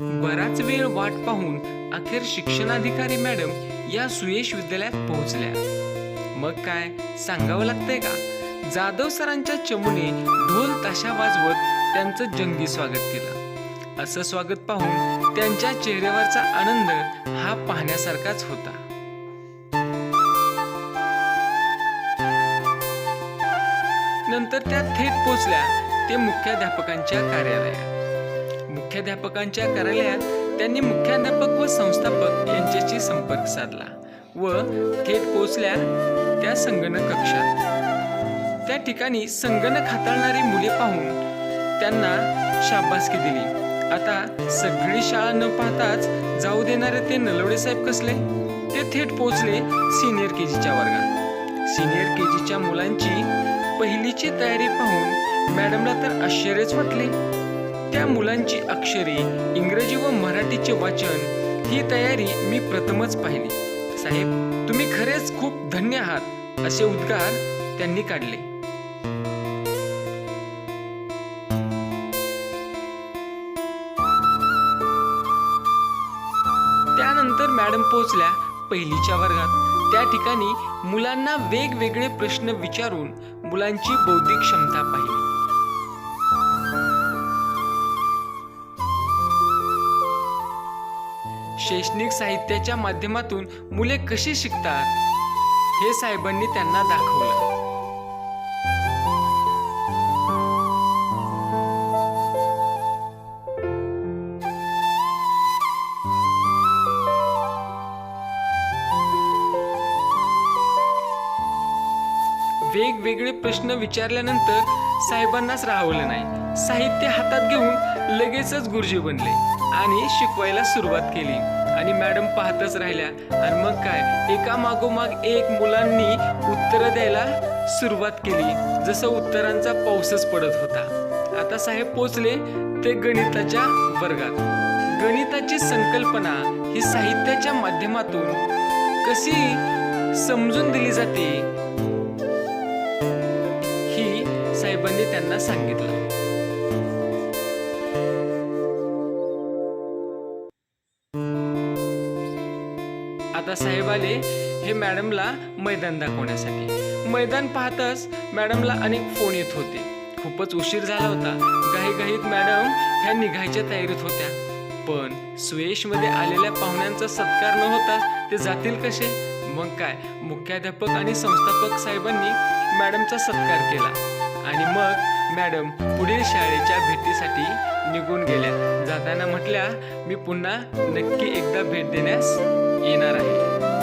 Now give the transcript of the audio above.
बराच वेळ वाट पाहून अखेर शिक्षणाधिकारी मॅडम या सुयश विद्यालयात पोहोचल्या. मग काय? सांगावं लागतंय का? जाधव सरांच्या चमूने ढोल ताशा वाजवत त्यांचं जंगी स्वागत केलं. असं स्वागत पाहून त्यांच्या चेहऱ्यावरचा आनंद हा पाहण्यासारखाच होता. नंतर त्या थेट पोचल्या ते मुख्याध्यापकांच्या कार्यालयात. मुख्याध्यापकांच्या कार्यालयात त्यांनी मुख्याध्यापक व संस्थापक यांच्याशी संपर्क साधला व थेट पोचल्या त्या संगणक कक्षात. त्या ठिकाणी संगणक हाताळणारी मुले पाहून त्यांना शाबासकी दिली. आता सगळी शाळा न पाहताच जाऊ देणारे ते नलवडे साहेब कसले? ते थेट पोचले सिनियर के जीच्या वर्गात. सिनियर के जीच्या मुलांची पहिलीची तयारी पाहून मॅडमला तर आश्चर्यच वाटले. त्या मुलांची अक्षरे इंग्रजी व मराठीचे वाचन ही तयारी मी प्रथमच पाहिली. साहेब तुम्ही खरेच खूप धन्य आहात असे उद्गार त्यांनी काढले. त्यानंतर मॅडम पोहोचल्या पहिलीच्या वर्गात. त्या ठिकाणी मुलांना वेगवेगळे प्रश्न विचारून मुलांची बौद्धिक क्षमता पाहिली. शैक्षणिक साहित्याच्या माध्यमातून मुले कशी शिकतात? हे साहेबांनी त्यांना दाखवलं. वेगवेगळे प्रश्न विचारल्यानंतर साहेबांनाच राहवलं नाही. साहित्य हातात घेऊन लगेचच गुरुजी बनले. आणि शिकवायला सुरुवात केली. आणि मॅडम पाहतच राहिल्या आणि मग काय? एका मागोमाग एक मुलांनी उत्तरं द्यायला सुरुवात केली. जसं उत्तरांचा पाऊसच पडत होता. आता साहेब पोचले ते गणिताच्या वर्गात. गणिताची संकल्पना ही साहित्याच्या माध्यमातून कशी समजून दिली जाते ही साहेबांनी त्यांना सांगितलं. दादासाहेब आले हे मॅडमला मैदान दाखवण्यासाठी. मैदान पाहताच मॅडमला अनेक फोन येत होते. खूपच उशीर झाला होता. घाईघाईत मॅडम ह्या निघायच्या तयारीत होत्या. पण सुयशमध्ये आलेल्या पाहुण्यांचा सत्कार न होता ते जातील कसे? मग काय? मुख्याध्यापक आणि संस्थापक साहेबांनी मॅडमचा सत्कार केला. आणि मग मॅडम पुढील शाळेच्या भेटीसाठी निघून गेल्या. जाताना म्हटल्या मी पुन्हा नक्की एकदा भेट देण्यास येणार आहे.